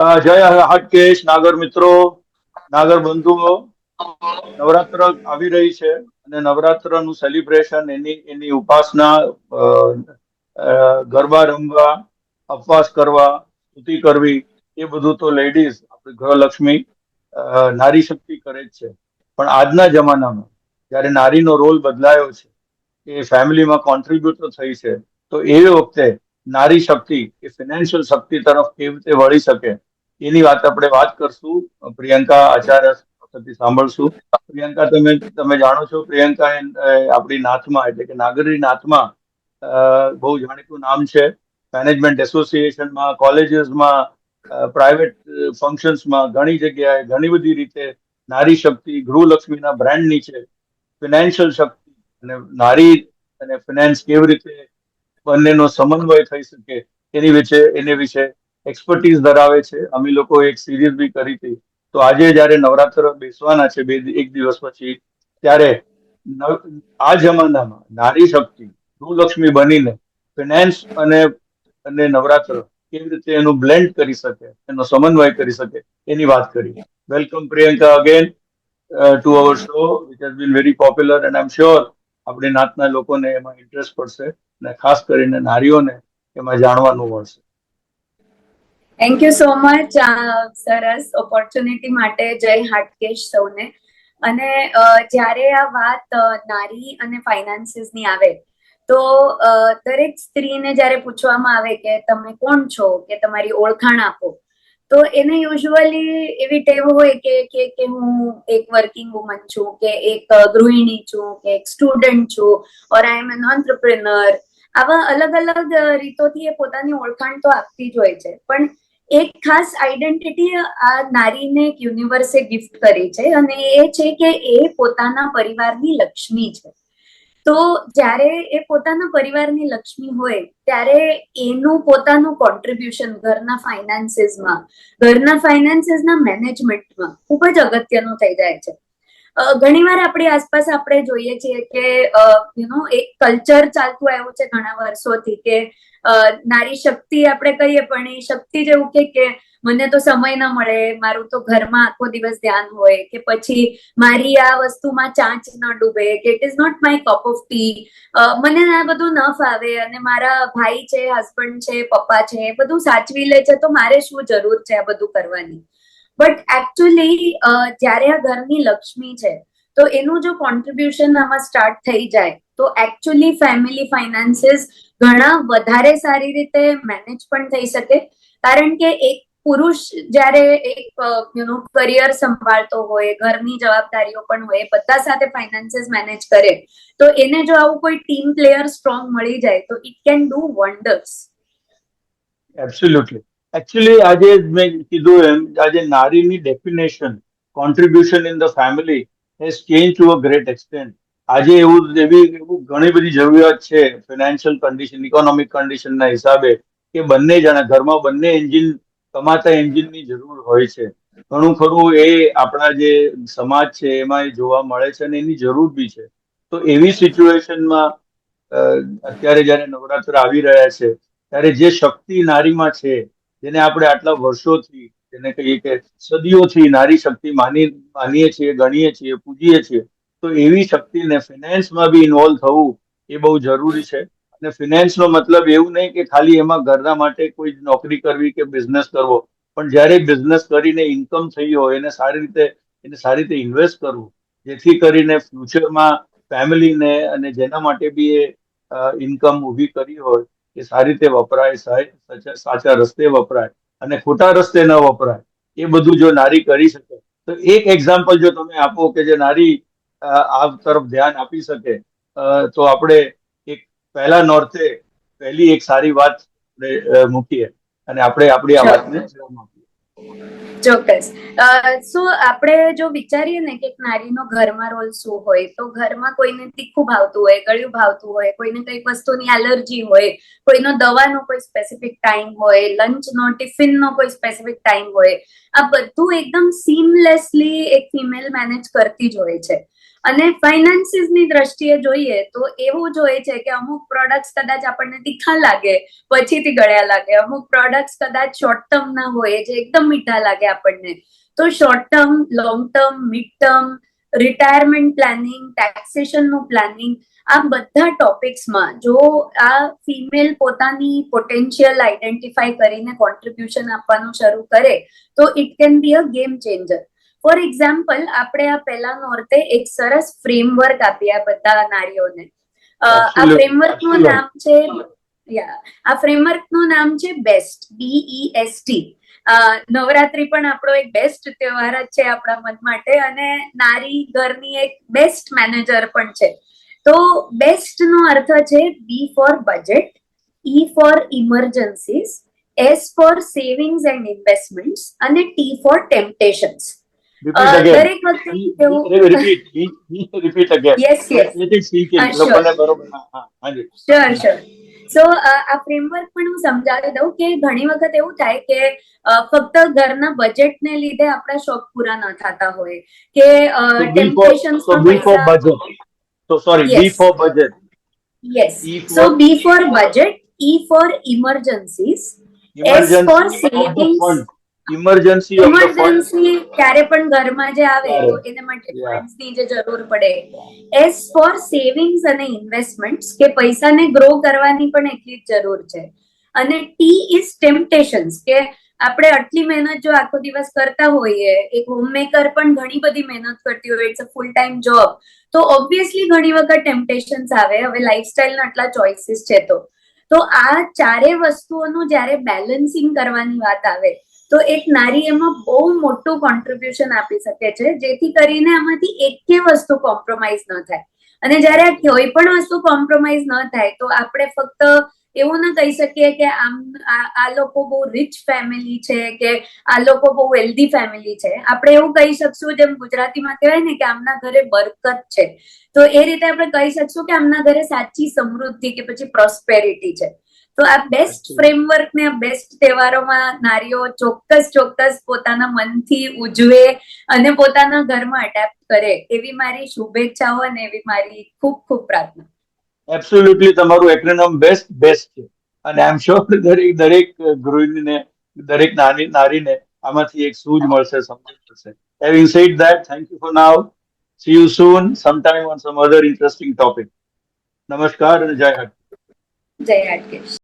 જય હાટકેશ નાગર મિત્રો, નાગર બંધુઓ. નવરાત્ર આવી રહી છે અને નવરાત્રનું સેલિબ્રેશન એની એની ઉપાસના ગરબા રમવા અપવાસ કરવા, સ્તુતિ કરવી, એ બધું તો લેડીઝ આપણી ગૃહલક્ષ્મી નારી શક્તિ કરે જ છે. પણ આજના જમાનામાં, જ્યારે નારીનો રોલ બદલાયો છે, એ ફેમિલીમાં કોન્ટ્રીબ્યુટર થઈ છે, તો એ વખતે નારી શક્તિ, એ ફિનાન્શિયલ શક્તિ તરફ કેવી રીતે વળી શકે? એની વાત આપણે વાત કરશું. પ્રિયંકા આચાર્ય પાસેથી સાંભળશું. પ્રિયંકા, તમે તમે જાણો છો, પ્રિયંકા આપણી નાથમાં, એટલે કે નાગરી નાથમાં બહુ જાણીતું નામ છે. મેનેજમેન્ટ એસોસિએશનમાં કોલેજીસમાં પ્રાઇવેટ ફંક્શન્સમાં ઘણી જગ્યાએ ઘણી બધી રીતે નારી શક્તિ, ગૃહલક્ષ્મીના બ્રાન્ડ નીચે ફિનાન્શિયલ શક્તિ અને નારી અને ફિનાન્સ કેવી રીતે બંનેનો સમન્વય થઈ શકે એની વિશે એની વિશે એક્સપર્ટીઝ ધરાવે છે. અમે લોકો એક સિરીઝ બી કરી હતી. તો આજે જ્યારે નવરાત્ર બેસવાના છે, બે એક દિવસ પછી, ત્યારે આ જમાનામાં નારી શક્તિ, ગૃહલક્ષ્મી બનીને ફિનાન્સ અને અને નવરાત્ર કેવી રીતે એનું બ્લેન્ડ કરી શકે, એનો સમન્વય કરી શકે, એની વાત કરી. Welcome Priyanka again to our show which has been very popular and I am sure આપણે નાતના લોકોને એમાં ઇન્ટરેસ્ટ પડશે અને ખાસ કરીને નારીઓને એમાં જાણવાનું મળશે. થેન્ક યુ સો મચ સરસ ઓપોર્ચ્યુનિટી માટે જય હાટકેશ સૌને. અને જ્યારે આ વાત નારી અને ફાઇનાન્સીસની આવે, તો દરેક સ્ત્રીને જ્યારે પૂછવામાં આવે કે તમે કોણ છો, કે તમારી ઓળખાણ આપો, તો એને યુઝ્યુઅલી એવી ટેવ હોય કે કે કે હું એક વર્કિંગ વુમન છું, કે એક ગૃહિણી છું, કે એક સ્ટુડન્ટ છું ઓર આઈ એમ એન ઓન્ટરપ્રિનર આવા અલગ અલગ રીતોથી એ પોતાની ઓળખાણ તો આપતી જ હોય છે. પણ એક ખાસ આઈડેન્ટિટી આ નારીને એક યુનિવર્સે ગિફ્ટ કરી છે અને એ છે કે એ પોતાના પરિવારની લક્ષ્મી છે. તો જ્યારે એ પોતાના પરિવારની લક્ષ્મી હોય, ત્યારે એનું પોતાનું કોન્ટ્રીબ્યુશન ઘરના ફાઇનાન્સીસમાં ઘરના ફાઇનાન્સીસના મેનેજમેન્ટમાં ખૂબ જ અગત્યનું થઈ જાય છે. ઘણીવાર આપણી આસપાસ આપણે જોઈએ છીએ કે યુ નો એક કલ્ચર ચાલતું આવ્યું છે ઘણા વર્ષોથી કે નારી શક્તિ આપણે કહીએ પણ એ શક્તિ જેવું કે કે મને તો સમય ન મળે, મારું તો ઘરમાં આખો દિવસ ધ્યાન હોય કે પછી મારી આ વસ્તુમાં ચાંચ ન ડૂબે, કે it is not my cup of tea મને આ બધું ન ફાવે અને મારા ભાઈ છે હસબન્ડ છે, પપ્પા છે, એ બધું સાચવી લે છે, તો મારે શું જરૂર છે આ બધું કરવાની? બટ એકચ્યુઅલી જ્યારે આ ઘરની લક્ષ્મી છે, તો એનું જો કોન્ટ્રીબ્યુશન આમાં સ્ટાર્ટ થઈ જાય, તો એકચ્યુઅલી ફેમિલી ફાઇનાન્સીસ ઘણા વધારે સારી રીતે મેનેજ પણ થઈ શકે. કારણ કે એક પુરુષ જ્યારે એક યુ નો કરિયર સંભાળતો હોય, ઘરની જવાબદારીઓ પણ હોય બધા સાથે ફાઇનાન્સીસ મેનેજ કરે, તો એને જો આવું કોઈ ટીમ પ્લેયર સ્ટ્રોંગ મળી જાય, તો it can do wonders absolutely actually આજે મેં કીધું એમ આજે નારીની definition contribution in the family has change to a great extent આજે એવું એવી ઘણી બધી જરૂરિયાત છે ફિનાન્શિયલ કન્ડિશન ઇકોનોમિક કન્ડિશનના હિસાબે કે બંને જણા, ઘરમાં બંને એન્જિન કમાતા એન્જિનની જરૂર હોય છે. ઘણું ખરું એ આપણા જે સમાજ છે, એમાં એ જોવા મળે છે અને એની જરૂર બી છે. તો એવી સિચ્યુએશનમાં અત્યારે જ્યારે નવરાત્ર આવી રહ્યા છે, ત્યારે જે શક્તિ નારીમાં છે જેને આપણે આટલા વર્ષોથી, જેને કહીએ કે સદીઓથી નારી શક્તિ માની, માનીએ છીએ, ગણીએ છીએ, પૂજીએ છીએ, તો એવી શક્તિને ફિનાન્સમાં બી ઇન્વોલ્વ થવું એ બહુ જરૂરી છે. અને ફિનાન્સનો મતલબ એવું નહીં કે ખાલી એમાં ઘરના માટે કોઈ નોકરી કરવી કે બિઝનેસ કરવો, પણ જ્યારે બિઝનેસ કરીને ઇન્કમ થઈ હોય, એને સારી રીતે, એને સારી રીતે ઇન્વેસ્ટ કરવું, જેથી કરીને ફ્યુચરમાં ફેમિલીને અને જેના માટે બી એ ઇન્કમ ઊભી કરી હોય એ સારી રીતે વપરાય સાચા રસ્તે વપરાય અને ખોટા રસ્તે ન વપરાય, એ બધું જો નારી કરી શકે, તો એક એક્ઝામ્પલ જો તમે આપો કે જે નારી આ તરફ ધ્યાન આપી શકે તો આપણે એક પહેલા નોર્થે પહેલી એક સારી વાત મૂકીએ અને આપણે આપણી આ વાતને. ચોક્કસ. સો આપણે જો વિચારીએ ને કે એક નારીનો ઘરમાં રોલ શું હોય, તો ઘરમાં કોઈને તીખું ભાવતું હોય, ગળ્યું ભાવતું હોય, કોઈને કંઈક વસ્તુની એલર્જી હોય, કોઈનો દવાનો કોઈ સ્પેસિફિક ટાઈમ હોય લંચનો ટિફિનનો કોઈ સ્પેસિફિક ટાઈમ હોય, આ બધું એકદમ સીમલેસલી એક ફિમેલ મેનેજ કરતી જ હોય છે. અને ફાઇનાન્સીસની દ્રષ્ટિએ જોઈએ તો એવું જોઈએ છે કે અમુક પ્રોડક્ટ્સ કદાચ આપણને તીખા લાગે, પછીથી ગળ્યા લાગે. અમુક પ્રોડક્ટ્સ કદાચ શોર્ટ ટર્મ ના હોય, જે એકદમ મીઠા લાગે આપણને. તો short term long term mid term retirement planning ટેક્સેશનનું planning આ બધા ટોપિક્સમાં જો આ ફિમેલ પોતાની પોટેન્શિયલ આઈડેન્ટિફાઈ કરીને કોન્ટ્રીબ્યુશન આપવાનું શરૂ કરે, તો it can be a game changer for example આપણે આ પહેલા નોર્તે એક સરસ ફ્રેમવર્ક આપ્યા આ બધા નારીઓને. આ ફ્રેમવર્કનું નામ છે યા આ ફ્રેમવર્કનું નામ છે best BE S T Navratri પણ આપણો એક બેસ્ટ તહેવાર જ છે આપણા મન માટે અને નારી ઘરની એક બેસ્ટ મેનેજર પણ છે. તો બેસ્ટ નો અર્થ છે B for budget E for emergencies S for savings and investments અને T for temptations Repeat again. દરેક વખતે. Yes yes. લોકોને બરોબર હા, હાજી. શ્યોર શ્યોર સો આ ફ્રેમવર્ક પણ હું સમજાવી દઉં કે ઘણી વખત એવું થાય કે ફક્ત ઘરના બજેટને લીધે આપણા શોખ પૂરા ન થતા હોય કે Yes. for budget. Yes so B for budget E for emergencies S for of fund. Emergency ક્યારે પણ ઘરમાં જે આવે તો. એને માટે ફંડ્સની જે જરૂર પડે એસ ફોર સેવિંગ્સ અને ઇન્વેસ્ટમેન્ટ્સ કે પૈસાને ગ્રો કરવાની પણ એટલી જ જરૂર છે અને ટી ઇઝ ટેમ્પટેશન્સ કે આપણે આટલી મહેનત જો આખો દિવસ કરતા હોઈએ એક હોમમેકર પણ ઘણી બધી મહેનત કરતી હોય it's a full time job તો ઓબ્વિયસલી ઘણી વખત ટેમ્પટેશન્સ આવે હવે લાઈફસ્ટાઈલના આટલા ચોઇસીસ છે તો તો આ ચારે વસ્તુઓનું જ્યારે બેલેન્સિંગ કરવાની વાત આવે તો એક નારી એમાં બહુ મોટું કોન્ટ્રીબ્યુશન આપી શકે છે, જેથી કરીને આમાંથી એકે વસ્તુ કોમ્પ્રોમાઇઝ ન થાય. અને જ્યારે આ કોઈ પણ વસ્તુ કોમ્પ્રોમાઇઝ ન થાય, તો આપણે ફક્ત એવું ના કહી શકીએ કે આમ આ લોકો બહુ રિચ ફેમિલી છે કે આ લોકો બહુ વેલ્ધી ફેમિલી છે. આપણે એવું કહી શકશું, જેમ ગુજરાતીમાં કહેવાય ને કે આમના ઘરે બરકત છે. તો એ રીતે આપણે કહી શકશું કે આમના ઘરે સાચી સમૃદ્ધિ કે પછી પ્રોસ્પેરિટી છે. તો આ બેસ્ટ ફ્રેમવર્ક ને બેસ્ટ તહેવારોમાં નારીઓ ચોક્કસ ચોક્કસ પોતાના મનથી ઉજવે અને પોતાના ઘરમાં અટેપ્ટ કરે. એવી મારી શુભેચ્છાઓ અને એવી મારી ખૂબ ખૂબ પ્રાર્થના. એબ્સોલ્યુટલી તમારું એક્રોનિમ બેસ્ટ બેસ્ટ છે. અને આઈ એમ શ્યોર દરેક દરેક ગૃહિણીને દરેક નાની નારીને આમાંથી એક સૂઝ મળશે સમજ મળશે. Having said that thank you for now see you soon sometime on some other interesting topic નમસ્કાર અને જય હટ જય હાટકેશ